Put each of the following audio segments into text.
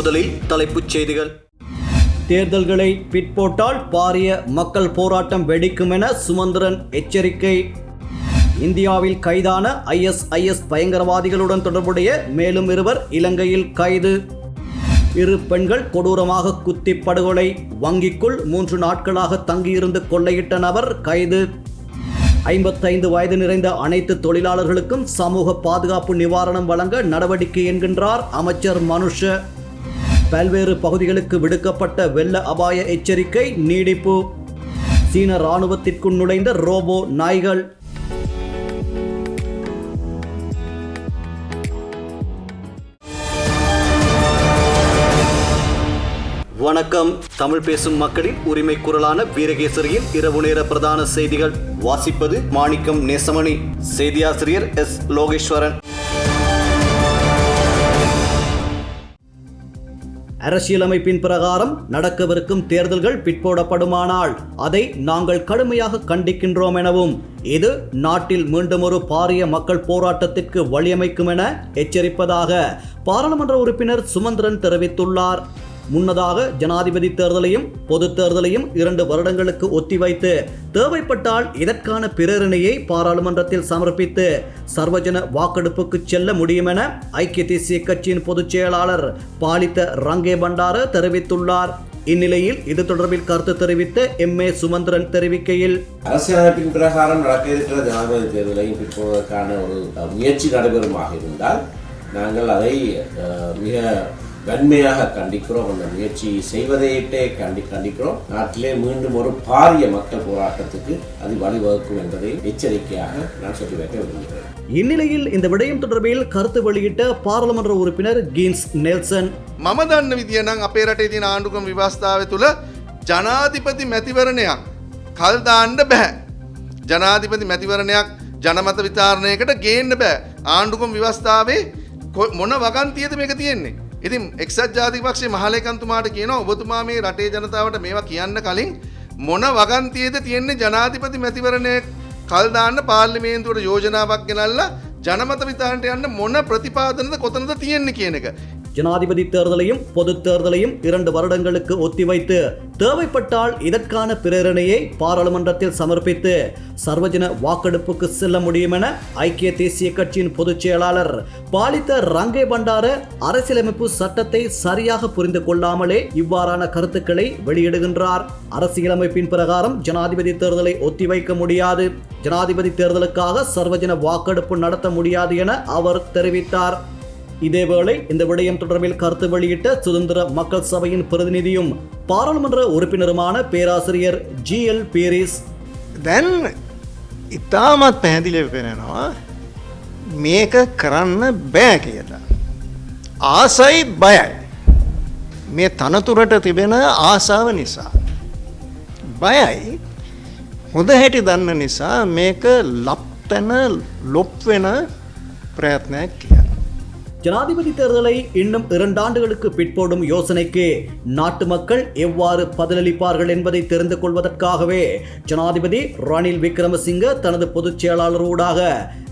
முதலில் தலைப்புச் செய்திகள். தேர்தல்களை பிற்போட்டால் பாரிய மக்கள் போராட்டம் வெடிக்கும் என சுமந்திரன் எச்சரிக்கை. இந்தியாவில் கைதான ஐஎஸ்ஐஎஸ் பயங்கரவாதிகளுடன் தொடர்புடைய மேலும் இருவர் இலங்கையில் கைது. இரு பெண்கள் கொடூரமாக குத்தி படுகொலை வங்கிக்குள் மூன்று நாட்களாக தங்கியிருந்து கொள்ளையிட்ட நபர் கைது. ஐம்பத்தைந்து வயது நிறைந்த அனைத்து தொழிலாளர்களுக்கும் சமூக பாதுகாப்பு நிவாரணம் வழங்க நடவடிக்கை என்கின்றார் அமைச்சர் மனுஷ. பல்வேறு பகுதிகளுக்கு விடுக்கப்பட்ட வெள்ள அபாய எச்சரிக்கை நீடிப்பு. சீன ராணுவத்திற்குள் நுழைந்த ரோபோ நாய்கள். வணக்கம். தமிழ் பேசும் மக்களின் உரிமை குரலான வீரகேசரியின் இரவு நேர பிரதான செய்திகள். வாசிப்பது மாணிக்கம் நேசமணி. செய்தியாசிரியர் எஸ் லோகேஸ்வரன். அரசியலமைப்பின் பிரகாரம் நடக்கவிருக்கும் தேர்தல்கள் பிற்போடப்படுமானால் அதை நாங்கள் கடுமையாக கண்டிக்கின்றோம் எனவும் இது நாட்டில் மீண்டும் ஒரு பாரிய மக்கள் போராட்டத்திற்கு வழியமைக்கும் என எச்சரிப்பதாக பாராளுமன்ற உறுப்பினர் சுமந்திரன் தெரிவித்துள்ளார். முன்னதாக ஜனாதிபதி தேர்தலையும் பொது தேர்தலையும் இரண்டு வருடங்களுக்கு ஒத்திவைத்து தேவைப்பட்டால் இதற்கான பிரேரணையை பாராளுமன்றத்தில் சமர்ப்பித்து சர்வஜன வாக்கெடுப்புக்கு செல்ல முடியும் என ஐக்கிய தேசிய கட்சியின் பொதுச் செயலாளர் பாலித்த ரங்கே பண்டார தெரிவித்துள்ளார். இந்நிலையில் இது தொடர்பில் கருத்து தெரிவித்த எம் ஏ சுமந்திரன் தெரிவிக்கையில் அரசியலமைப்பின் பிரகாரம் நடக்க இருக்கிற ஜனாதிபதி தேர்தலை பிற்போவதற்கான ஒரு முயற்சி நடைபெறுமாக இருந்தால் நாங்கள் அதை மிக வன்மையாக கண்டிக்கிறோம் அந்த முயற்சி செய்வதையிட்டே கண்டி கண்டிக்கிறோம் நாட்டிலே மீண்டும் ஒரு பாரிய மக்கள் போராட்டத்துக்கு அது வழிவகுக்கும் என்பதை எச்சரிக்கையாக நான் சொல்லி வைக்க விரும்புகிறேன் இந்நிலையில் இந்த விடயம் தொடர்பில் கருத்து வெளியிட்ட பாராளுமன்ற உறுப்பினர் கீன்ஸ் நெல்சன் මම දන්න විදිය නම් අපේ රටේ තියෙන ආණ්ඩුකම් විවස්ථාව තුළ ජනාධිපති මැතිවරණයක් කල් දාන්න බැහැ. ජනාධිපති මැතිවරණයක් ජනමත විතාරණයකට ගේන්න බෑ ආණ්ඩුකම් විවස්ථාවේ කො- මොන වගන්තියද මේක තියෙන්නේ. ඉතින් එක්සත් ජාතිපක්ෂේ මහලකන්තුමාට කියන ඔබතුමා මේ රටේ ජනතාවට මේවා කියන්න කලින් මොන වගන්තියද තියෙන්නේ ජනාධිපති මැතිවරණය කල්දාන්න පාර්ලිමේන්තුවට යෝජනාවක් ගෙනල්ලා ජනමත විතාන්ට යන්න මොන ප්‍රතිපාදනද කොතනද තියෙන්නේ කියන එක. ஜனாதிபதி தேர்தலையும் பொது தேர்தலையும் இரண்டு வருடங்களுக்கு ஒத்திவைத்து தேவைப்பட்டால் இதற்கான பிரேரணையை பாராளுமன்றத்தில் சமர்ப்பித்து சர்வஜன வாக்கெடுப்புக்கு செல்ல முடியும் என ஐக்கிய தேசிய கட்சியின் பொதுச் செயலாளர் பாலித்த ரங்கே பண்டார அரசியலமைப்பு சட்டத்தை சரியாக புரிந்து கொள்ளாமலே இவ்வாறான கருத்துக்களை வெளியிடுகின்றார். அரசியலமைப்பின் பிரகாரம் ஜனாதிபதி தேர்தலை ஒத்திவைக்க முடியாது. ஜனாதிபதி தேர்தலுக்காக சர்வஜன வாக்கெடுப்பு நடத்த முடியாது என அவர் தெரிவித்தார். இதேவேளை இந்த விடயம் தொடர்பில் கருத்து வெளியிட்ட சுதந்திர மக்கள் சபையின் பிரதிநிதியும் பாராளுமன்ற உறுப்பினருமான பேராசிரியர் ஜி எல் பீரிஸ் දැන් ඉතාමත් පැහැදිලි පෙනෙනවා මේක කරන්න බෑ කියලා. ආසයි බයයි. මේ තනතුරට තිබෙන ආසාව නිසා. බයයි හොඳ හැටි දන්න නිසා මේක ලප්තැන ලොප්වෙන ප්‍රයත්නයක් කිය. ஜனாதிபதி தேர்தலை இன்னும் இரண்டாண்டுகளுக்கு பிற்போடும் யோசனைக்கு நாட்டு மக்கள் எவ்வாறு பதிலளிப்பார்கள் என்பதை தெரிந்து கொள்வதற்காகவே ஜனாதிபதி ரணில் விக்ரமசிங்க தனது பொதுச் செயலாளரோடாக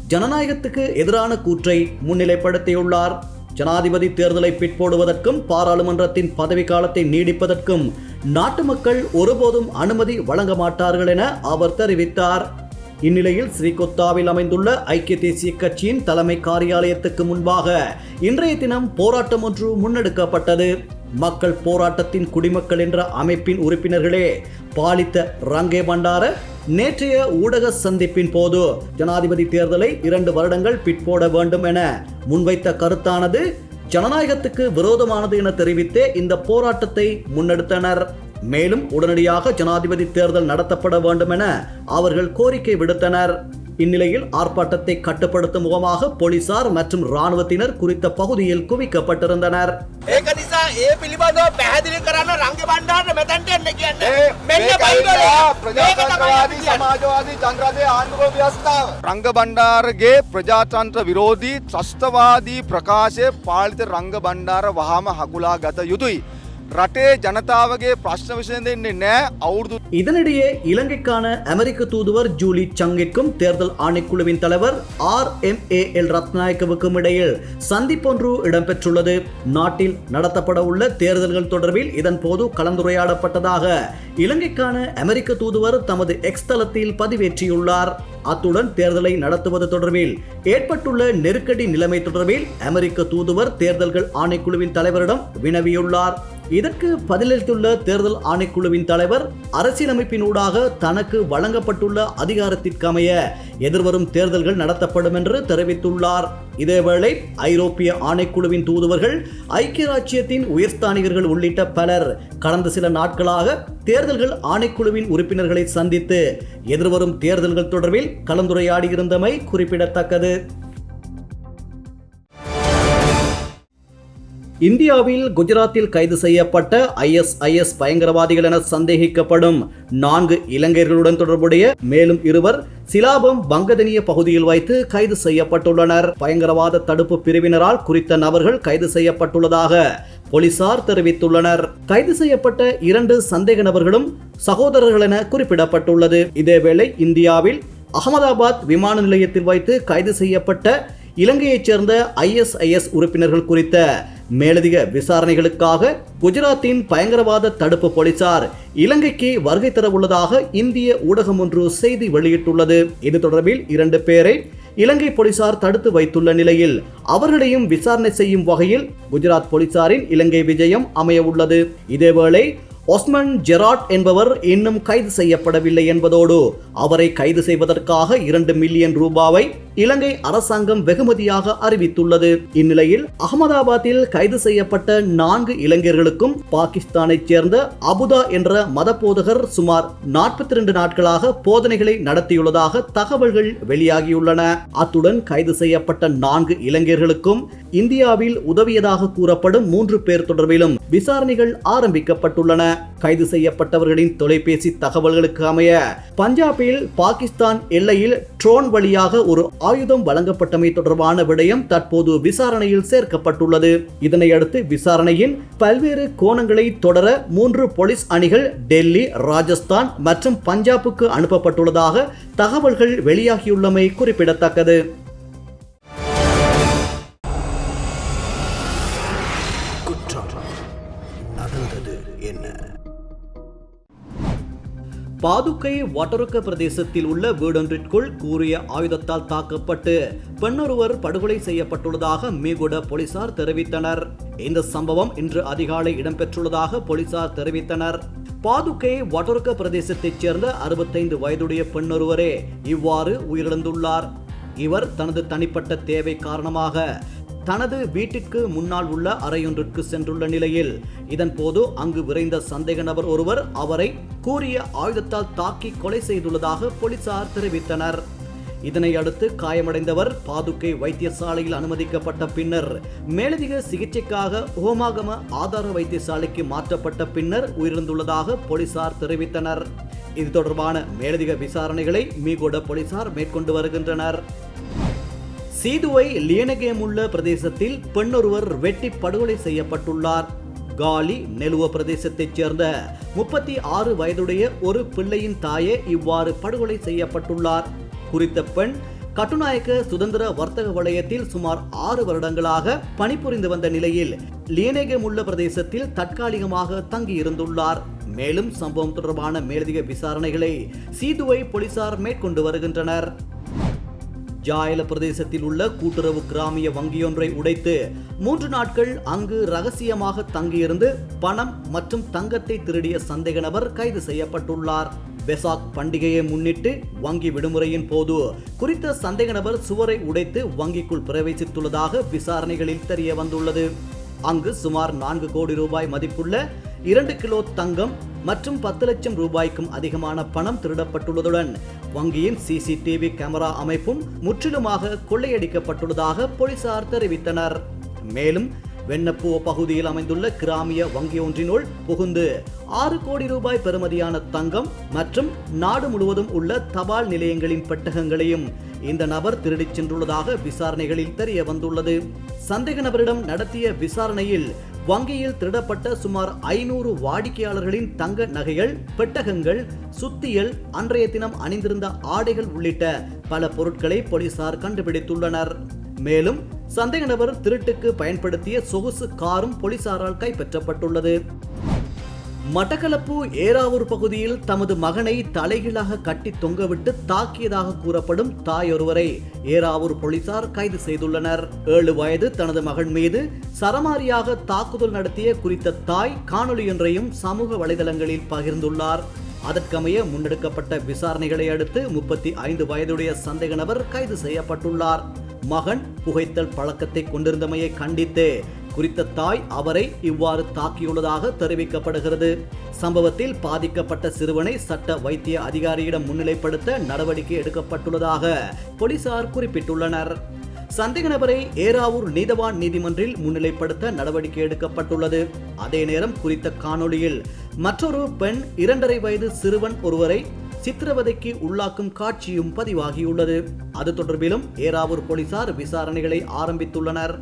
ஜனநாயகத்துக்கு எதிரான கூற்றை முன்னிலைப்படுத்தியுள்ளார். ஜனாதிபதி தேர்தலை பிற்போடுவதற்கும் பாராளுமன்றத்தின் பதவி காலத்தை நீடிப்பதற்கும் நாட்டு மக்கள் ஒருபோதும் அனுமதி வழங்க மாட்டார்கள் என அவர் தெரிவித்தார். இந்நிலையில் ஸ்ரீகொத்தாவில் அமைந்துள்ள ஐக்கிய தேசிய கட்சியின் தலைமை காரியாலயத்துக்கு முன்பாக இன்றைய தினம் போராட்டம் ஒன்று முன்னெடுக்கப்பட்டது. மக்கள் போராட்டத்தின் குடிமக்கள் என்ற அமைப்பின் உறுப்பினர்களே பாலித்த ரங்கே பண்டார நேற்றைய ஊடக சந்திப்பின் போது ஜனாதிபதி தேர்தலை இரண்டு வருடங்கள் பிற்போட வேண்டும் என முன்வைத்த கருத்தானது ஜனநாயகத்துக்கு விரோதமானது என தெரிவித்தே இந்த போராட்டத்தை முன்னெடுத்தனர். மேலும் உடனடியாக ஜனாதிபதி தேர்தல் நடத்தப்பட வேண்டும் என அவர்கள் கோரிக்கை விடுத்தனர் இந்நிலையில் ஆர்ப்பாட்டத்தை கட்டுப்படுத்தும் முகமாக போலீசார் மற்றும் இராணுவத்தினர் குறித்த பகுதியில் குவிக்கப்பட்டிருந்தனர் ඒක නිසා ඒ පිළිබඳව පැහැදිලි කරන්න රංග බණ්ඩාරට මෙතැන්ට එන්න කියන්නේ මෙන්න බයිබලය මේක තමයි සමාජවාදී චන්ද්‍රදය ආණ්ඩුව ව්‍යස්ථාව. රංග බණ්ඩාරගේ ප්‍රජාතන්ත්‍ර විරෝධී ත්‍රස්තවාදී ප්‍රකාශය පාලිත රංග බණ්ඩාර වහාම හකුලා ගත යුතුයි. රටේ ජනතාවගේ ප්‍රශ්න විසඳෙන්නේ නෑ අවුරුදු இதனிடையே இலங்கைக்கான அமெரிக்க தூதுவர் ஜூலி சங்கிற்கும் தேர்தல் ஆணைக்குழுவின் தலைவர் ஆர் எம் ஏ எல் ரத்நாயக்கவுக்கும் இடையில் சந்திப்பொன்று இடம்பெற்றுள்ளது நாட்டில் நடத்தப்பட உள்ள தேர்தல்கள் தொடர்பில் இதன் போது கலந்துரையாடப்பட்டதாக இலங்கைக்கான அமெரிக்க தூதுவர் தமது எக்ஸ் தளத்தில் பதிவேற்றியுள்ளார் அத்துடன் தேர்தலை நடத்துவது தொடர்பில் ஏற்பட்டுள்ள நெருக்கடி நிலைமை தொடர்பில் அமெரிக்க தூதுவர் தேர்தல்கள் ஆணைக்குழுவின் தலைவரிடம் வினவியுள்ளார் இதற்கு பதிலளித்துள்ள தேர்தல் ஆணைக்குழுவின் தலைவர் அரசியலமைப்பினூடாக தனக்கு வழங்கப்பட்டுள்ள அதிகாரத்திற்கமைய எதிர்வரும் தேர்தல்கள் நடத்தப்படும் என்று தெரிவித்துள்ளார். இதேவேளை ஐரோப்பிய ஆணைக்குழுவின் தூதுவர்கள் ஐக்கிய ராச்சியத்தின் உயர்ஸ்தானிகர்கள் உள்ளிட்ட பலர் கடந்த சில நாட்களாக தேர்தல்கள் ஆணைக்குழுவின் உறுப்பினர்களை சந்தித்து எதிர்வரும் தேர்தல்கள் தொடர்பில் கலந்துரையாடியிருந்தமை குறிப்பிடத்தக்கது. இந்தியாவில் குஜராத்தில் கைது செய்யப்பட்ட ஐஎஸ்ஐஎஸ் பயங்கரவாதிகள் என சந்தேகிக்கப்படும் நான்கு இலங்கையர்களுடன் தொடர்புடைய மேலும் இருவர் சிலாபம் வங்கதனிய பகுதியில் வைத்து கைது செய்யப்பட்டுள்ளனர். பயங்கரவாத தடுப்பு பிரிவினரால் குறித்த நபர்கள் கைது செய்யப்பட்டுள்ளதாக போலீசார் தெரிவித்துள்ளனர். கைது செய்யப்பட்ட இரண்டு சந்தேக நபர்களும் சகோதரர்கள் என குறிப்பிடப்பட்டுள்ளது. இதேவேளை இந்தியாவில் அகமதாபாத் விமான நிலையத்தில் வைத்து கைது செய்யப்பட்ட இலங்கையைச் சேர்ந்த ஐஎஸ்ஐஎஸ் உறுப்பினர்கள் குறித்த மேலதிக விசாரணைகளுக்காக குஜராத்தின் பயங்கரவாத தடுப்பு போலீசார் இலங்கைக்கு வருகை தரவுள்ளதாக இந்திய ஊடகம் ஒன்று செய்தி வெளியிட்டுள்ளது. இது தொடர்பில் இரண்டு பேரை இலங்கை போலீசார் தடுத்து வைத்துள்ள நிலையில் அவர்களையும் விசாரணை செய்யும் வகையில் குஜராத் போலீசாரின் இலங்கை விஜயம் அமைய உள்ளது. இதேவேளை ஒஸ்மன் ஜெராட் என்பவர் இன்னும் கைது செய்யப்படவில்லை என்பதோடு அவரை கைது செய்வதற்காக இரண்டு மில்லியன் ரூபாவை இலங்கை அரசாங்கம் வெகுமதியாக அறிவித்துள்ளது. இந்நிலையில் அகமதாபாத்தில் கைது செய்யப்பட்ட நான்கு இளைஞர்களுக்கும் பாகிஸ்தானைச் சேர்ந்த அபுதா என்ற மத போதகர் சுமார் நாற்பத்தி இரண்டு நாட்களாக போதனைகளை நடத்தியுள்ளதாக தகவல்கள் வெளியாகியுள்ளன. அத்துடன் கைது செய்யப்பட்ட நான்கு இளைஞர்களுக்கும் இந்தியாவில் உதவியதாக கூறப்படும் மூன்று பேர் தொடர்பிலும் விசாரணைகள் ஆரம்பிக்கப்பட்டுள்ளன. கைது செய்யப்பட்டவர்களின் தொலைபேசி தகவல்களுக்கு அமைய பஞ்சாபில் பாகிஸ்தான் எல்லையில் ட்ரோன் வழியாக ஒரு ஆயுதம் வழங்கப்பட்டமை தொடர்பான விடயம் தற்போது விசாரணையில் சேர்க்கப்பட்டுள்ளது. இதனையடுத்து விசாரணையின் பல்வேறு கோணங்களை தொடர மூன்று போலீஸ் அணிகள் டெல்லி ராஜஸ்தான் மற்றும் பஞ்சாபுக்கு அனுப்பப்பட்டுள்ளதாக தகவல்கள் வெளியாகியுள்ளமை குறிப்பிடத்தக்கது. என்ன? பாதுகை வட்டருக்க பிரதேசத்தில் உள்ள வீடொன்றிற்குள் கூறிய ஆயுதத்தால் தாக்கப்பட்டு பெண்ணொருவர் படுகொலை செய்யப்பட்டுள்ளதாக மீகுட போலீசார் தெரிவித்தனர். இந்த சம்பவம் இன்று அதிகாலை இடம்பெற்றுள்ளதாக போலீசார் தெரிவித்தனர். பாதுகை வட்டருக்க பிரதேசத்தைச் சேர்ந்த அறுபத்தைந்து வயதுடைய பெண்ணொருவரே இவ்வாறு உயிரிழந்துள்ளார். இவர் தனது தனிப்பட்ட தேவை காரணமாக தனது வீட்டிற்கு முன்னால் உள்ள அறையொன்றிற்கு சென்றுள்ள நிலையில் இதன் போது அங்கு விரைந்த சந்தேக நபர் ஒருவர் அவரை கூறிய ஆயுதத்தால் தாக்கி கொலை செய்துள்ளதாக போலீசார் தெரிவித்தனர். இதனை அடுத்து காயமடைந்தவர் பாதுகை வைத்தியசாலையில் அனுமதிக்கப்பட்ட பின்னர் மேலதிக சிகிச்சைக்காக ஹோமாகம ஆதார வைத்தியசாலைக்கு மாற்றப்பட்ட பின்னர் உயிரிழந்துள்ளதாக போலீசார் தெரிவித்தனர். இது தொடர்பான மேலதிக விசாரணைகளை மீகோட போலீசார் மேற்கொண்டு வருகின்றனர். சீதுவை லியனகேமுள்ள பிரதேசத்தில் பெண்ணொருவர் வெட்டி படுகொலை செய்யப்பட்டுள்ளார். காலி நெலுவ பிரதேசத்தைச் சேர்ந்த முப்பத்தி ஆறு வயதுடைய ஒரு பிள்ளையின் தாயே இவ்வாறு படுகொலை செய்யப்பட்டுள்ளார். குறித்த பெண் கட்டுநாயக்க சுதந்திர வர்த்தக வலயத்தில் சுமார் ஆறு வருடங்களாக பணிபுரிந்து வந்த நிலையில் லியனேகமுள்ள பிரதேசத்தில் தற்காலிகமாக தங்கியிருந்துள்ளார். மேலும் சம்பவம் தொடர்பான மேலதிக விசாரணைகளை சீதுவை போலீசார் மேற்கொண்டு வருகின்றனர். ஜாயல பிரதேசத்தில் உள்ள கூட்டுறவு கிராமிய வங்கியொன்றை உடைத்து மூன்று நாட்கள் அங்கு ரகசியமாக தங்கியிருந்து பணம் மற்றும் தங்கத்தை திருடிய சந்தேக நபர் கைது செய்யப்பட்டுள்ளார். பெசாக் பண்டிகையை முன்னிட்டு வங்கி விடுமுறையின் போது குறித்த சந்தேக நபர் சுவரை உடைத்து வங்கிக்குள் பிரவேசித்துள்ளதாக விசாரணைகளில் தெரிய வந்துள்ளது. அங்கு சுமார் நான்கு கோடி ரூபாய் மதிப்புள்ள இரண்டு கிலோ தங்கம் மற்றும் பத்து லட்சம் ரூபாய்க்கும் அதிகமான பணம் திருடப்பட்டுள்ளதுடன் வங்கியின் சிசிடிவி கேமரா அமைப்பும் முற்றிலுமாக கொள்ளையடிக்கப்பட்டுள்ளதாக போலீசார் தெரிவித்தனர். மேலும் வெண்ணப்பூ பகுதியில் அமைந்துள்ள கிராமிய வங்கி ஒன்றினுள் புகுந்து ஆறு கோடி ரூபாய் பெறுமதியான தங்கம் மற்றும் நாடு முழுவதும் உள்ள தபால் நிலையங்களின் பெட்டகங்களையும் இந்த நபர் திருடிச் சென்றுள்ளதாக விசாரணைகளில் தெரிய வந்துள்ளது சந்தேக நபரிடம் நடத்திய விசாரணையில் வங்கியில் திருடப்பட்ட சுமார் ஐநூறு வாடிக்கையாளர்களின் தங்க நகைகள் பெட்டகங்கள் சுத்தியல் அன்றைய தினம் அணிந்திருந்த ஆடைகள் உள்ளிட்ட பல பொருட்களை போலீசார் கண்டுபிடித்துள்ளனர். மேலும் சந்தேக நபர் திருட்டுக்கு பயன்படுத்திய சொகுசு காரும் போலீசாரால் கைப்பற்றப்பட்டுள்ளது. மட்டக்களப்பு ஏறாவூர் பகுதியில் தமது மகனை தலைகீழாக கட்டி தொங்கவிட்டு தாக்கியதாக கூறப்படும் தாயொருவரை ஏறாவூர் போலீசார் கைது செய்துள்ளனர். ஏழு வயது தனது மகன் மீது சரமாரியாக தாக்குதல் நடத்திய குறித்த தாய் காணொளியொன்றையும் சமூக வலைதளங்களில் பகிர்ந்துள்ளார். அதற்கமைய முன்னெடுக்கப்பட்ட விசாரணைகளை அடுத்து முப்பத்தி ஐந்து வயதுடைய சந்தேக நபர் கைது செய்யப்பட்டுள்ளார். மகன் புகைத்தல் பழக்கத்தை கொண்டிருந்தமையை கண்டித்து குறித்த தாய் அவரை இவ்வாறு தாக்கியுள்ளதாக தெரிவிக்கப்படுகிறது. சம்பவத்தில் பாதிக்கப்பட்ட சிறுவனை சட்ட வைத்திய அதிகாரியிடம் முன்னிலைப்படுத்த நடவடிக்கை எடுக்கப்பட்டுள்ளதாக போலீசார் குறிப்பிட்டுள்ளனர். சந்தேக நபரை ஏராவூர் நீதவான் நீதிமன்றில் முன்னிலைப்படுத்த நடவடிக்கை எடுக்கப்பட்டுள்ளது. அதே நேரம் குறித்த காணொளியில் மற்றொரு பெண் இரண்டரை வயது சிறுவன் ஒருவரை சித்திரவதைக்கு உள்ளாக்கும் காட்சியும் பதிவாகியுள்ளது. அது தொடர்பிலும் ஏராவூர் போலீசார் விசாரணைகளை ஆரம்பித்துள்ளனர்.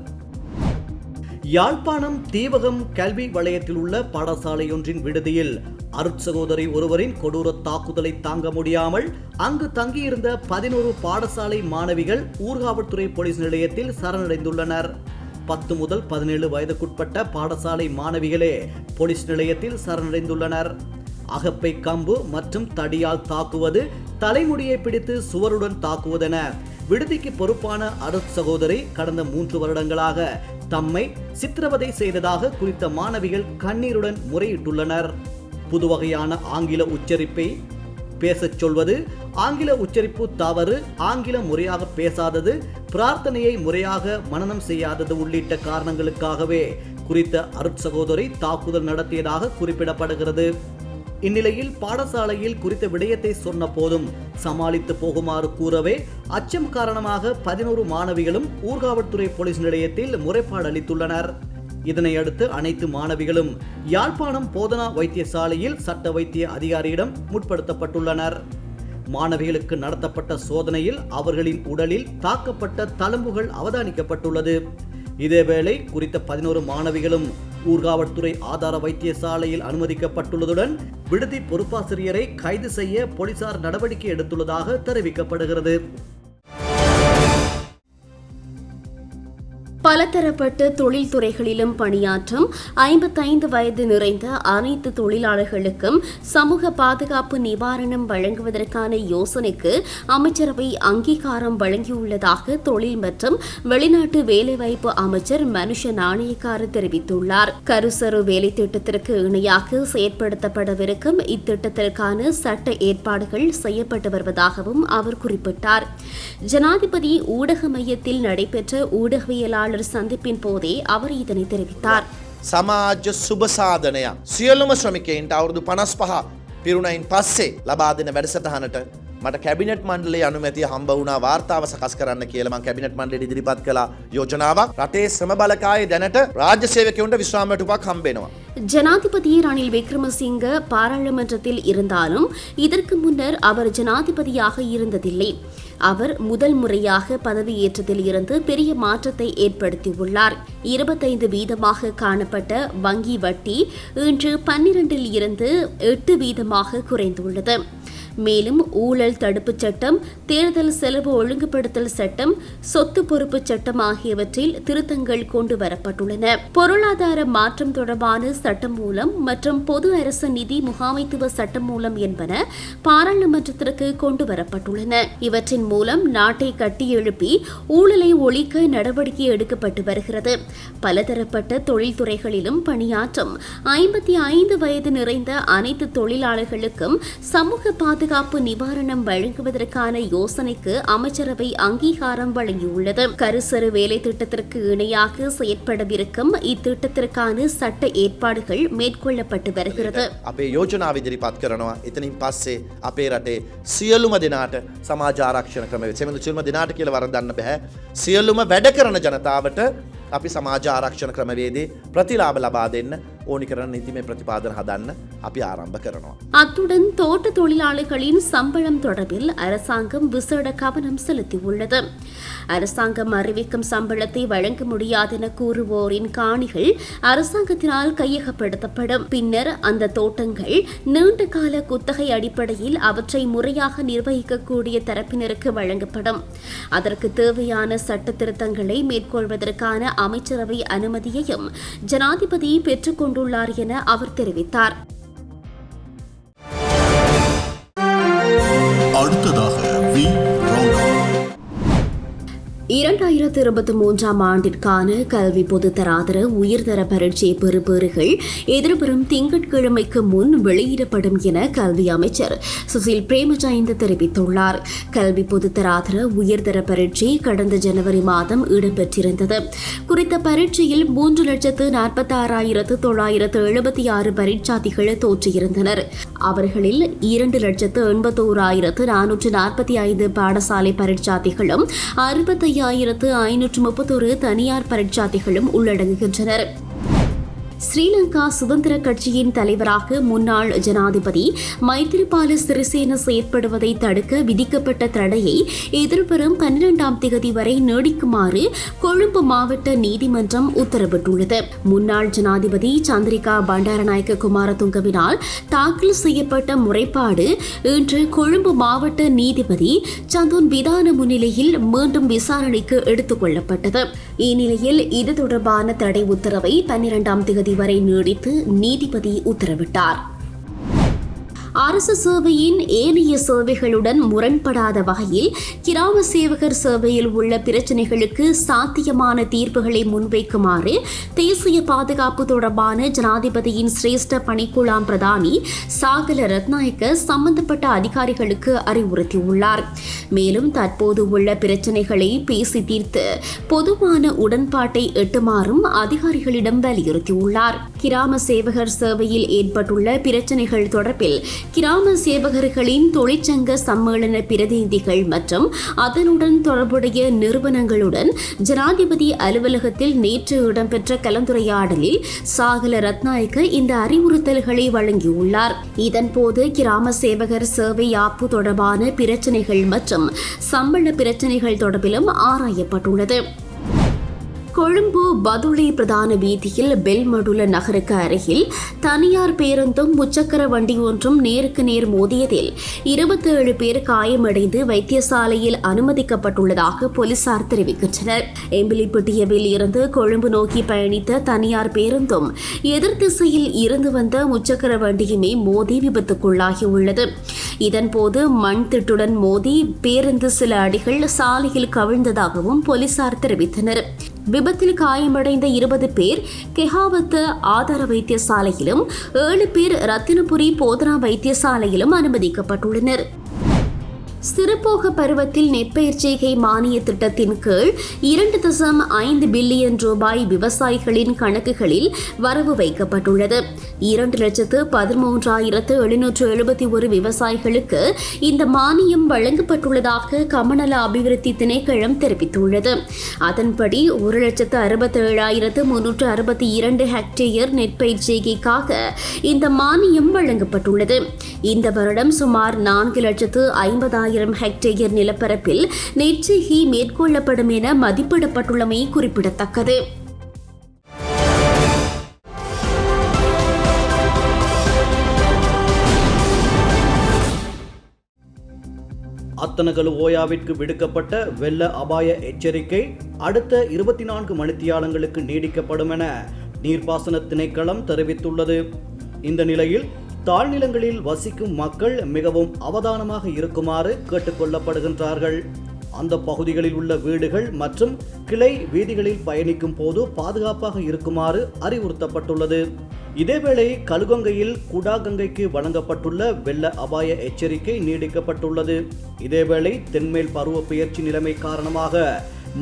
யாழ்ப்பாணம் தீவகம் கல்வி வலயத்தில் உள்ள பாடசாலையொன்றின் விடுதியில் அருட்சகோதரி ஒருவரின் கொடூர தாக்குதலை தாங்க முடியாமல் அங்கு தங்கியிருந்த பதினோரு பாடசாலை மாணவிகள் ஊர்காவல்துறை போலீஸ் நிலையத்தில் சரணடைந்துள்ளனர். பத்து முதல் பதினேழு வயதுக்குட்பட்ட பாடசாலை மாணவிகளே போலீஸ் நிலையத்தில் சரணடைந்துள்ளனர். அகப்பை கம்பு மற்றும் தடியால் தாக்குவது தலைமுடியை பிடித்து சுவருடன் தாக்குவதென விடுதிக்கு பொறுப்பான அருட் சகோதரி கடந்த மூன்று வருடங்களாக தம்மை சித்திரவதை செய்ததாக குறித்த மாணவிகள் கண்ணீருடன் முறையிட்டுள்ளனர். புதுவகையான ஆங்கில உச்சரிப்பை பேசச் சொல்வது ஆங்கில உச்சரிப்பு தவறு ஆங்கிலம் முறையாக பேசாதது பிரார்த்தனையை முறையாக மனனம் செய்யாதது உள்ளிட்ட காரணங்களுக்காகவே குறித்த அருட்சகோதரை தாக்குதல் நடத்தியதாக குறிப்பிடப்படுகிறது. இந்நிலையில் பாடசாலையில் குறித்த விடயத்தை சொன்ன போதும் சமாளித்து போகுமாறு கூறவே அச்சம் காரணமாக பதினோரு மாணவிகளும் ஊர்காவல்துறை போலீஸ் நிலையத்தில் முறைப்பாடு அளித்துள்ளனர். இதனையடுத்து அனைத்து மாணவிகளும் யாழ்ப்பாணம் போதனா வைத்தியசாலையில் சட்ட வைத்திய அதிகாரியிடம் முற்படுத்தப்பட்டுள்ளனர். மாணவிகளுக்கு நடத்தப்பட்ட சோதனையில் அவர்களின் உடலில் தாக்கப்பட்ட தழும்புகள் அவதானிக்கப்பட்டுள்ளது. இதேவேளை குறித்த பதினோரு மாணவிகளும் ஊர்காவல்துறை ஆதார வைத்தியசாலையில் அனுமதிக்கப்பட்டுள்ளதுடன் விடுதி பொறுப்பாசிரியரை கைது செய்ய போலீசார் நடவடிக்கை எடுத்துள்ளதாக தெரிவிக்கப்படுகிறது. பலதரப்பட்ட தொழில்துறைகளிலும் பணியாற்றும் ஐம்பத்தைந்து வயது நிறைந்த அனைத்து தொழிலாளர்களுக்கும் சமூக பாதுகாப்பு நிவாரணம் வழங்குவதற்கான யோசனைக்கு அமைச்சரவை அங்கீகாரம் வழங்கியுள்ளதாக தொழில் மற்றும் வெளிநாட்டு வேலைவாய்ப்பு அமைச்சர் மனுஷ நாணயக்கார தெரிவித்துள்ளார். கருசரு வேலை திட்டத்திற்கு இணையாக செயற்படுத்தப்படவிருக்கும் இத்திட்டத்திற்கான சட்ட ஏற்பாடுகள் செய்யப்பட்டு வருவதாகவும் அவர் குறிப்பிட்டார். ஜனாதிபதி ஊடக மையத்தில் நடைபெற்ற ஊடகவியலாளர் சந்திப்பின் போதே அவர் இதனை தெரிவித்தார் සමාජ සුභසාධනයක් සියල්ලුම ශ්‍රමිකයින්ට අවුරුදු පනස් පහ පිරුණයින් පස්සේ ලබා දෙන වැඩසටහනට මට කැබිනට් මණ්ඩලේ අනුමැතිය හම්බ වුණා වාර්තාව සකස් කරන්න කියලා මං කැබිනට් මණ්ඩලෙට ඉදිරිපත් කළා යෝජනාවක් රටේ ශ්‍රම බලකායේ දැනට රාජ්‍ය සේවකයන්ට විශ්‍රාමටුපක් හම්බෙනවා ஜனாதிபதி ரணில் விக்ரமசிங்க பாராளுமன்றத்தில் இருந்தாலும் இதற்கு முன்னர் அவர் ஜனாதிபதியாக இருந்ததில்லை அவர் முதல் முறையாக பதவியேற்றதில் இருந்து பெரிய மாற்றத்தை ஏற்படுத்தியுள்ளார் இருபத்தைந்து வீதமாக காணப்பட்ட வங்கி வட்டி இன்று பன்னிரண்டில் இருந்து எட்டு வீதமாக குறைந்துள்ளது மேலும் ஊழல் தடுப்புச் சட்டம் தேர்தல் செலவு ஒழுங்குபடுத்தல் சட்டம் சொத்து பொறுப்பு சட்டம் ஆகியவற்றில் திருத்தங்கள் கொண்டு வரப்பட்டுள்ளன. பொருளாதார மாற்றம் தொடர்பான சட்டம் மூலம் மற்றும் பொது அரசு நிதி முகாமைத்துவ சட்டம் மூலம் என்பன பாராளுமன்றத்திற்கு கொண்டு வரப்பட்டுள்ளன. இவற்றின் மூலம் நாட்டை கட்டியெழுப்பி ஊழலை ஒழிக்க நடவடிக்கை எடுக்கப்பட்டு வருகிறது. பலதரப்பட்ட தொழில்துறைகளிலும் பணியாற்றும் ஐம்பத்தி ஐந்து வயது நிறைந்த அனைத்து தொழிலாளர்களுக்கும் சமூக பாதுகாப்பு நிவாரணம் வழங்குவதற்கான யோசனைக்கு அமைச்சரவை அங்கீகாரம் வழங்கியுள்ளது கருசரு வேலை திட்டத்திற்கு இணையாக செயற்படவிருக்கும் இத்திட்டத்திற்கான சட்ட ஏற்பாடுகள் மேற்கொள்ளப்பட்டு வருகிறது අපේ යෝජනාව ඉදිරිපත් කරනවා එතනින් පස්සේ අපේ රටේ සියල්ලුම දෙනාට සමාජ ආරක්ෂණ ක්‍රම සෙමඳු සිල්ම දෙනාට කියල වරදන්න බැහැ සියල්ලුම වැඩ කරන ජනතාවට අපි සමාජ ආරක්ෂණ ක්‍රමවේදේ ප්‍රතිලාබ ලබා දෙන්න ඕනි කරන්න නීතිමය ප්‍රතිපාදන හදන්න අපි ආරම්භ කරනවා. அத்துடன் தோட்ட தொழிலாளர்களின் சம்பளம் தொடர்பில் அரசாங்கம் விசேட கவனம் செலுத்தியுள்ளது அரசாங்கம் அறிவிக்கும் சம்பளத்தை வழங்க முடியாதென கூறுவோரின் காணிகள் அரசாங்கத்தினால் கையகப்படுத்தப்படும் பின்னர் அந்த தோட்டங்கள் நீண்ட கால குத்தகை அடிப்படையில் அவற்றை முறையாக நிர்வகிக்கக்கூடிய தரப்பினருக்கு வழங்கப்படும் அதற்கு தேவையான சட்ட திருத்தங்களை மேற்கொள்வதற்கான அமைச்சரவை அனுமதியையும் ஜனாதிபதி பெற்றுக் கொண்டுள்ளார் என அவர் தெரிவித்தார். அடுத்ததாக வி இரண்டாயிரத்து இருபத்தி மூன்றாம் ஆண்டிற்கான கல்வி பொதுத்தராதர உயர்தர பரீட்சை பெறுபேறுகள் எதிர்வரும் திங்கட்கிழமைக்கு முன் வெளியிடப்படும் என கல்வி அமைச்சர் சுசில் பிரேமஜயந்த் தெரிவித்துள்ளார். கல்வி பொதுத்தராதர உயர்தர பரீட்சை கடந்த ஜனவரி மாதம் இடம்பெற்றிருந்தது. குறித்த பரீட்சையில் மூன்று லட்சத்து நாற்பத்தாறாயிரத்து தொள்ளாயிரத்து எழுபத்தி ஆறு பரீட்சார்த்திகள் தோற்றியிருந்தனர். அவர்களில் இரண்டு லட்சத்து எண்பத்தோராயிரத்து நானூற்று நாற்பத்தி ஐந்து பாடசாலை பரீட்சார்த்திகளும் ஆயிரத்து ஐநூற்று முப்பத்தொரு தனியார் பரீட்சார்த்திகளும் உள்ளடங்குகின்றனர். ஸ்ரீலங்கா சுதந்திர கட்சியின் தலைவராக முன்னாள் ஜனாதிபதி மைத்திரிபால சிறிசேன செயற்படுவதை தடுக்க விதிக்கப்பட்ட தடையை எதிர்வரும் பன்னிரெண்டாம் தேதி வரை நீடிக்குமாறு கொழும்பு மாவட்ட நீதிமன்றம் உத்தரவிட்டுள்ளது. முன்னாள் ஜனாதிபதி சந்திரிகா பண்டாரநாயக்க குமாரதுங்கவினால் தாக்கல் செய்யப்பட்ட முறைப்பாடு இன்று கொழும்பு மாவட்ட நீதிபதி சந்துன் விதான முன்னிலையில் மீண்டும் விசாரணைக்கு எடுத்துக் கொள்ளப்பட்டது. இந்நிலையில் இது தொடர்பான தடை உத்தரவை பன்னிரெண்டாம் தேதி வரை நீடித்து நீதிபதி உத்தரவிட்டார். அரசு சேவையின் ஏனைய சேவைகளுடன் முரண்படாத வகையில் கிராம சேவகர் சேவையில் உள்ள பிரச்சினைகளுக்கு சாத்தியமான தீர்வுகளை முன்வைக்குமாறு தேசிய பாதுகாப்பு தொடர்பான ஜனாதிபதியின் சிரேஷ்ட பணிக்குழாம் பிரதானி சாகல ரத்நாயக்க சம்பந்தப்பட்ட அதிகாரிகளுக்கு அறிவுறுத்தியுள்ளார். மேலும் தற்போது உள்ள பிரச்சினைகளை பேசி தீர்த்து பொதுவான உடன்பாட்டை எட்டுமாறும் அதிகாரிகளிடம் வலியுறுத்தியுள்ளார். கிராம சேவகர் சேவையில் ஏற்பட்டுள்ள பிரச்சினைகள் தொடர்பில் கிராம சேவகர்களின் தொழிற்சங்க சம்மேளன பிரதிநிதிகள் மற்றும் அதனுடன் தொடர்புடைய நிறுவனங்களுடன் ஜனாதிபதி அலுவலகத்தில் நேற்று இடம்பெற்ற கலந்துரையாடலில் சாகல ரத்நாயக்க இந்த அறிவுறுத்தல்களை வழங்கியுள்ளார். இதன்போது கிராம சேவகர் சேவை ஆப்பு தொடர்பான பிரச்சனைகள் மற்றும் சம்பள பிரச்சனைகள் தொடர்பிலும் ஆராயப்பட்டுள்ளது. கொழும்பு பதுளை பிரதான வீதியில் பெல்மடுல நகருக்கு அருகில் தனியார் பேருந்தும் முச்சக்கர வண்டி ஒன்றும் நேருக்கு நேர் மோதியதில் இருபத்தேழு பேர் காயமடைந்து வைத்தியசாலையில் அனுமதிக்கப்பட்டுள்ளதாக போலீசார் தெரிவிக்கின்றனர். எம்பிலிப்பட்டியவில் இருந்து கொழும்பு நோக்கி பயணித்த தனியார் பேருந்தும் எதிர் திசையில் இருந்து வந்த முச்சக்கர வண்டியுமே மோதி விபத்துக்குள்ளாகியுள்ளது. இதன்போது மண் திட்டுடன் மோதி பேருந்து சில அடிகள் சாலையில் கவிழ்ந்ததாகவும் போலீசார் தெரிவித்தனர். விபத்தில் காயமடைந்த இருபது பேர் கெஹாவத்த ஆதார வைத்தியசாலையிலும் ஏழு பேர் ரத்தினபுரி போதனா வைத்தியசாலையிலும் அனுமதிக்கப்பட்டுள்ளனர். சிறுபோக பருவத்தில் நெற்பயிர்ச்செய்கை மானிய திட்டத்தின் கீழ் இரண்டு தசம் ஐந்து பில்லியன் ரூபாய் விவசாயிகளின் கணக்குகளில் வரவு வைக்கப்பட்டுள்ளது. இரண்டு லட்சத்து பதிமூன்றாயிரத்து எழுநூற்று எழுபத்தி ஒரு விவசாயிகளுக்கு இந்த மானியம் வழங்கப்பட்டுள்ளதாக கமநல அபிவிருத்தி திணைக்களம் தெரிவித்துள்ளது. அதன்படி ஒரு லட்சத்து அறுபத்தேழாயிரத்து முன்னூற்று அறுபத்தி இரண்டு ஹெக்டேயர் நெற்பயிர்ச்செய்கைக்காக இந்த மானியம் வழங்கப்பட்டுள்ளது. இந்த வருடம் சுமார் நான்கு லட்சத்து ஐம்பதாயிரம் ஹெக்டேயர் நிலப்பரப்பில் நெற்செய்கை மேற்கொள்ளப்படும் என மதிப்பிடப்பட்டுள்ளமை குறிப்பிடத்தக்கது. அத்தனகலு ஓயாவிற்கு விடுக்கப்பட்ட வெள்ள அபாய எச்சரிக்கை அடுத்த இருபத்தி நான்கு மணித்தியாலங்களுக்கு நீடிக்கப்படும் என நீர்ப்பாசன திணைக்களம் தெரிவித்துள்ளது. இந்த நிலையில் தாழ்நிலங்களில் வசிக்கும் மக்கள் மிகவும் அவதானமாக இருக்குமாறு கேட்டுக்கொள்ளப்படுகின்றார்கள் அந்த பகுதிகளில் உள்ள வீடுகள் மற்றும் கிளை வீதிகளில் பயணிக்கும் போது பாதுகாப்பாக இருக்குமாறு அறிவுறுத்தப்பட்டுள்ளது. இதேவேளை கழுகங்கையில் குடாகங்கைக்கு வழங்கப்பட்டுள்ள வெள்ள அபாய எச்சரிக்கை நீடிக்கப்பட்டுள்ளது. இதேவேளை தென்மேல் பருவ பெயர்ச்சி நிலைமை காரணமாக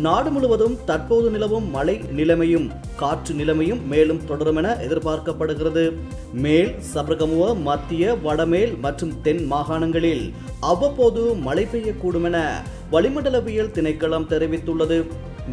நாடு முழுவதும் தற்போது நிலவும் மழை நிலைமையும் காற்று நிலைமையும் மேலும் தொடரும் என எதிர்பார்க்கப்படுகிறது. மேல் சபரகமுவ மத்திய வடமேல் மற்றும் தென் மாகாணங்களில் அவ்வப்போது மழை பெய்யக்கூடும் என வளிமண்டலவியல் திணைக்களம் தெரிவித்துள்ளது.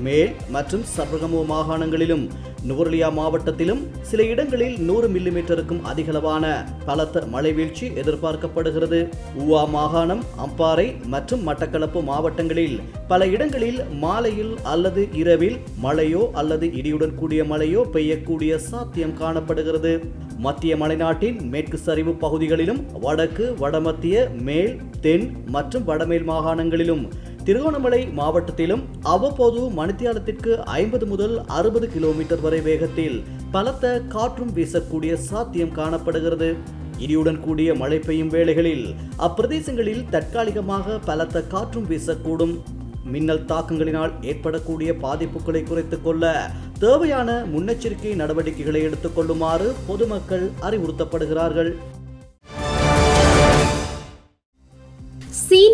மேல் மற்றும் சபரகமுவ மாகாணங்களிலும் நுவர்லியா மாவட்டத்திலும் சில இடங்களில் நூறு மில்லிமீட்டருக்கும் அதிகளவான பலத்த மழை வீழ்ச்சி எதிர்பார்க்கப்படுகிறது. ஊவா மாகாணம் அம்பாறை மற்றும் மட்டக்களப்பு மாவட்டங்களில் பல இடங்களில் மாலையில் அல்லது இரவில் மழையோ அல்லது இடியுடன் கூடிய மழையோ பெய்யக்கூடிய சாத்தியம் காணப்படுகிறது. மத்திய மலைநாட்டின் மேற்கு சரிவு பகுதிகளிலும் வடக்கு வடமத்திய மேல் தென் மற்றும் வடமேல் மாகாணங்களிலும் திருகோணமலை மாவட்டத்திலும் அவ்வப்போது மணித்தியாலத்திற்கு ஐம்பது முதல் அறுபது கிலோமீட்டர் வரை வேகத்தில் பலத்த காற்றும் வீசக்கூடிய சாத்தியம் காணப்படுகிறது. இடியுடன் கூடிய மழை பெய்யும் வேளைகளில் அப்பிரதேசங்களில் தற்காலிகமாக பலத்த காற்றும் வீசக்கூடும். மின்னல் தாக்கங்களினால் ஏற்படக்கூடிய பாதிப்புகளை குறைத்துக் கொள்ள தேவையான முன்னெச்சரிக்கை நடவடிக்கைகளை எடுத்துக்கொள்ளுமாறு பொதுமக்கள் அறிவுறுத்தப்படுகிறார்கள்.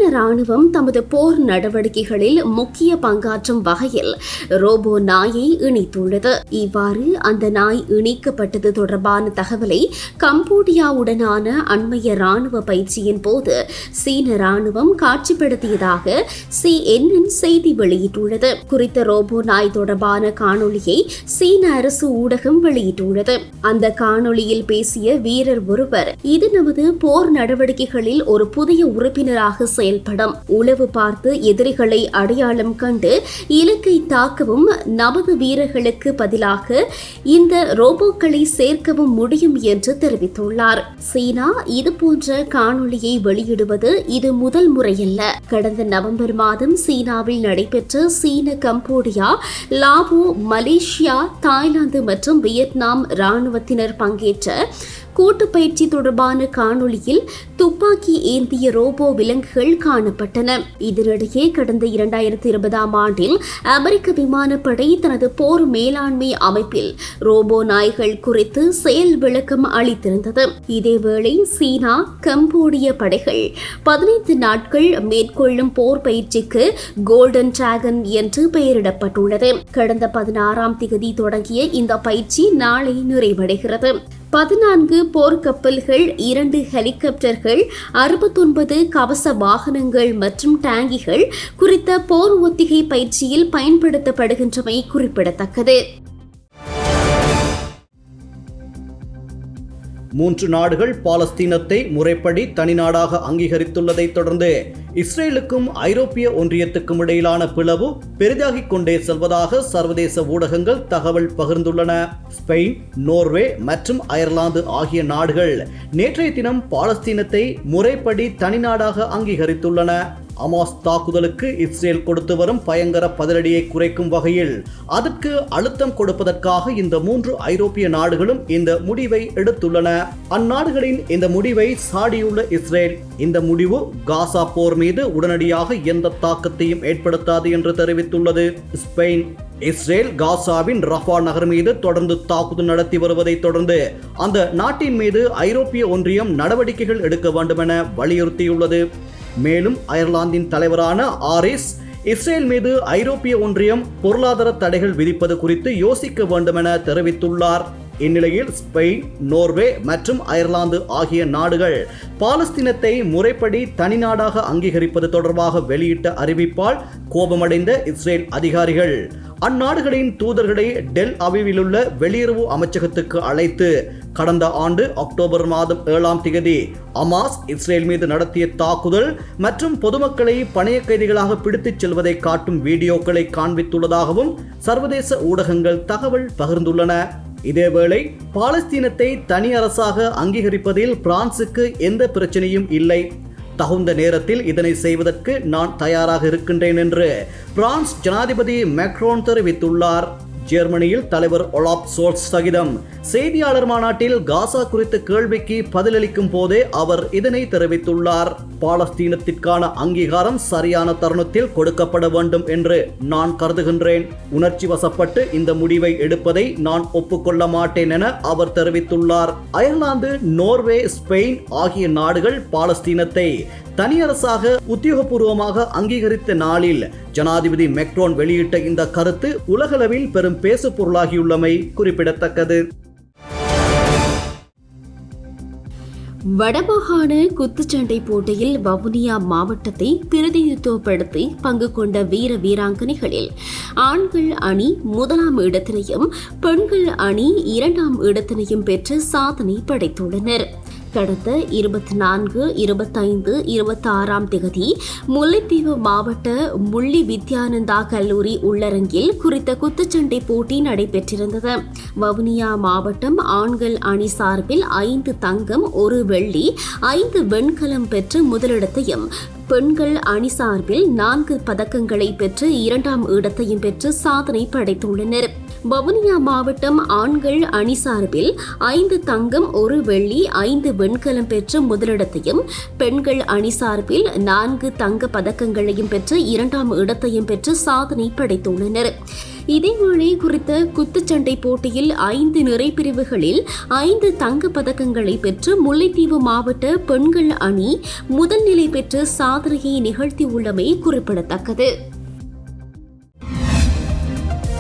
சீன ராணுவம் தமது போர் நடவடிக்கைகளில் முக்கிய பங்காற்றும் வகையில் ரோபோ நாயை இணைத்துள்ளது. இவ்வாறு அந்த நாய் இணைக்கப்பட்டது தொடர்பான தகவலை கம்போடியாவுடனான அண்மைய ராணுவ பயிற்சியின் போது சீன ராணுவம் காட்சிப்படுத்தியதாக சிஎன்என் செய்தி வெளியிட்டுள்ளது. குறித்த ரோபோ நாய் தொடர்பான காணொளியை சீன அரசு ஊடகம் வெளியிட்டுள்ளது. அந்த காணொளியில் பேசிய வீரர் ஒருவர் இது நமது போர் நடவடிக்கைகளில் ஒரு புதிய உறுப்பினராக செயல்படும் உளவு பார்த்து எதிரிகளை அடையாளம் கண்டு இலக்கை தாக்கவும் நமது வீரர்களுக்கு பதிலாக இந்த ரோபோக்களை சேர்க்கவும் முடியும் என்று தெரிவித்துள்ளார். சீனா இது போன்ற காணொளியை வெளியிடுவது இது முதல் முறையல்ல. கடந்த நவம்பர் மாதம் சீனாவில் நடைபெற்ற சீன கம்போடியா லாவோ மலேசியா தாய்லாந்து மற்றும் வியட்நாம் ராணுவத்தினர் பங்கேற்ற கூட்டு பயிற்சி தொடர்பான காணொளியில் துப்பாக்கி ஏந்திய ரோபோ விலங்குகள் காணப்பட்டன. இதனிடையே கடந்த இரண்டாயிரத்தி இருபதாம் ஆண்டில் அமெரிக்க விமானப்படை தனது போர் மேலாண்மை அமைப்பில் ரோபோ நாய்கள் குறித்து செயல் விளக்கம் அளித்திருந்தது. இதேவேளை சீனா கம்போடிய படைகள் பதினைந்து நாட்கள் மேற்கொள்ளும் போர் பயிற்சிக்கு கோல்டன் டிராகன் என்று பெயரிடப்பட்டுள்ளது. கடந்த பதினாறாம் திகதி தொடங்கிய இந்த பயிற்சி நாளை நிறைவடைகிறது. பதினான்கு போர்க்கப்பல்கள் இரண்டு ஹெலிகாப்டர்கள் அறுபத்தொன்பது கவச வாகனங்கள் மற்றும் டேங்கிகள் குறித்த போர் ஒத்திகை பயிற்சியில் பயன்படுத்தப்படுகின்றமை குறிப்பிடத்தக்கது. மூன்று நாடுகள் பாலஸ்தீனத்தை முறைப்படி தனிநாடாக அங்கீகரித்துள்ளதைத் தொடர்ந்து இஸ்ரேலுக்கும் ஐரோப்பிய ஒன்றியத்துக்கும் இடையிலான பிளவு பெரிதாகிக் கொண்டே செல்வதாக சர்வதேச ஊடகங்கள் தகவல் பகிர்ந்துள்ளன. ஸ்பெயின் நோர்வே மற்றும் அயர்லாந்து ஆகிய நாடுகள் நேற்றைய தினம் பாலஸ்தீனத்தை முறைப்படி தனிநாடாக அங்கீகரித்துள்ளன. அமாஸ் தாக்குதலுக்கு இஸ்ரேல் கொடுத்து வரும் பயங்கர பதிலடியை குறைக்கும் வகையில் அதற்கு அழுத்தம் கொடுப்பதற்காக இந்த மூன்று ஐரோப்பிய நாடுகளும் இந்த முடிவை எடுத்துள்ளன. அந்நாடுகளின் இந்த முடிவை சாடியுள்ள இஸ்ரேல் இந்த முடிவு காசா போர் மீது உடனடியாக எந்த தாக்கத்தையும் ஏற்படுத்தாது என்று தெரிவித்துள்ளது. ஸ்பெயின் இஸ்ரேல் காசாவின் ரஃபா நகர் மீது தொடர்ந்து தாக்குதல் நடத்தி வருவதை தொடர்ந்து அந்த நாட்டின் மீது ஐரோப்பிய ஒன்றியம் நடவடிக்கைகள் எடுக்க வேண்டும் என வலியுறுத்தியுள்ளது. மேலும் அயர்லாந்தின் தலைவரான ஆரிஸ் இஸ்ரேல் மீது ஐரோப்பிய ஒன்றியம் பொருளாதார தடைகள் விதிப்பது குறித்து யோசிக்க வேண்டும் என தெரிவித்துள்ளார். இந்நிலையில் ஸ்பெயின் நோர்வே மற்றும் அயர்லாந்து ஆகிய நாடுகள் பாலஸ்தீனத்தை முறைப்படி தனிநாடாக அங்கீகரிப்பது தொடர்பாக வெளியிட்ட அறிவிப்பால் கோபமடைந்த இஸ்ரேல் அதிகாரிகள். அந்நாடுகளின் தூதர்களை டெல் அவிவிலுள்ள வெளியுறவு அமைச்சகத்துக்கு அழைத்து கடந்த ஆண்டு அக்டோபர் மாதம் ஏழாம் தேதி அமாஸ் இஸ்ரேல் மீது நடத்திய தாக்குதல் மற்றும் பொதுமக்களை பணைய கைதிகளாக பிடித்துச் செல்வதை காட்டும் வீடியோக்களை காண்பித்துள்ளதாகவும் சர்வதேச ஊடகங்கள் தகவல் பகிர்ந்துள்ளன. இதேவேளை பாலஸ்தீனத்தை தனி அரசாக அங்கீகரிப்பதில் பிரான்சுக்கு எந்த பிரச்சனையும் இல்லை. தகுந்த நேரத்தில் இதனை செய்வதற்கு நான் தயாராக இருக்கின்றேன் என்று பிரான்ஸ் ஜனாதிபதி மேக்ரோன் தெரிவித்துள்ளார். ஜெர்மனியில் தலைவர் ஒலாப் சோல்ஸ் சகிதம். செய்தியாளர் மாநாட்டில் காசா குறித்த கேள்விக்கு பதிலளிக்கும் போதே அவர் இதனை தெரிவித்துள்ளார். பாலஸ்தீனத்திற்கான அங்கீகாரம் சரியான தருணத்தில் கொடுக்கப்பட வேண்டும் என்று நான் கருதுகின்றேன். உணர்ச்சி வசப்பட்டு இந்த முடிவை எடுப்பதை நான் ஒப்புக்கொள்ள மாட்டேன் என அவர் தெரிவித்துள்ளார். அயர்லாந்து நோர்வே ஸ்பெயின் ஆகிய நாடுகள் பாலஸ்தீனத்தை தனியரசாக உத்தியோகபூர்வமாக அங்கீகரித்த நாளில் ஜனாதிபதி மெக்ரோன் வெளியிட்ட இந்த கருத்து உலகளவில் பெரும் பேசு பொருளாகியுள்ளமை குறிப்பிடத்தக்கது. வடமாகாண குத்துச்சண்டை போட்டியில் வவுனியா மாவட்டத்தை பிரதிநிதித்துவப்படுத்தி பங்கு கொண்ட வீர வீராங்கனைகளில் ஆண்கள் அணி முதலாம் இடத்தினையும் பெண்கள் அணி இரண்டாம் இடத்தினையும் பெற்று சாதனை படைத்துள்ளனர். கடந்த இருபத்தி நான்கு இருபத்தைந்து இருபத்தி ஆறாம் திகதி முல்லைத்தீவு மாவட்ட முள்ளி வித்யானந்தா கல்லூரி உள்ளரங்கில் குறித்த குத்துச்சண்டை போட்டி நடைபெற்றிருந்தது. வவுனியா மாவட்டம் ஆண்கள் அணி சார்பில் ஐந்து தங்கம் ஒரு வெள்ளி ஐந்து வெண்கலம் பெற்று முதலிடத்தையும் பெண்கள் அணி சார்பில் நான்கு பதக்கங்களை பெற்று இரண்டாம் இடத்தையும் பெற்று சாதனை படைத்துள்ளனர். வவுனியா மாவட்டம் ஆண்கள் அணி சார்பில் ஐந்து தங்கம் ஒரு வெள்ளி ஐந்து வெண்கலம் பெற்ற முதலிடத்தையும் பெண்கள் அணி சார்பில் நான்கு தங்க பதக்கங்களையும் பெற்று இரண்டாம் இடத்தையும் பெற்று சாதனை படைத்துள்ளனர். இதேவேளை குறித்த குத்துச்சண்டை போட்டியில் ஐந்து நிறைப்பிரிவுகளில் ஐந்து தங்க பதக்கங்களை பெற்று முல்லைத்தீவு மாவட்ட பெண்கள் அணி முதல் நிலை பெற்று சாதனையை நிகழ்த்தியுள்ளமை குறிப்பிடத்தக்கது.